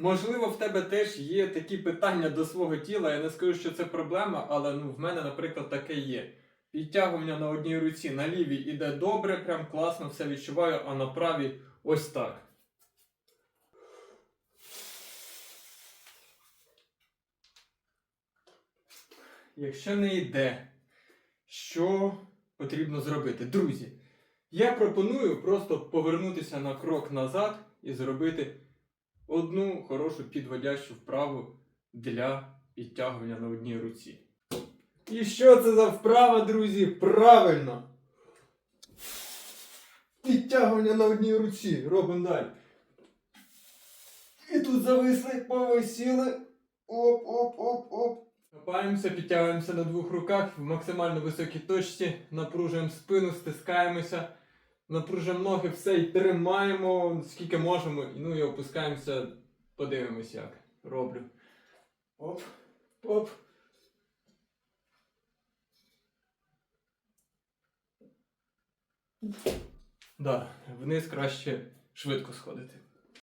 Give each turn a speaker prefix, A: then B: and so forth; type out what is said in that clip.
A: Можливо, в тебе теж є такі питання до свого тіла. Я не скажу, що це проблема, але ну, в мене, наприклад, таке є. Підтягування на одній руці на лівій іде добре, прям класно все відчуваю, а на правій ось так. Якщо не йде, що потрібно зробити? Друзі, я пропоную просто повернутися на крок назад і зробити одну хорошу підводящу вправу для підтягування на одній руці. І що це за вправа, друзі? Правильно! Підтягування на одній руці. Робимо далі. І тут зависли, повисіли. Оп, оп, оп, оп. Копаємося, підтягуємося на двох руках в максимально високій точці, напружуємо спину, стискаємося, напружуємо ноги, все і тримаємо скільки можемо. Ну і опускаємося, подивимось, як роблю. Оп, оп. Да, вниз краще швидко сходити.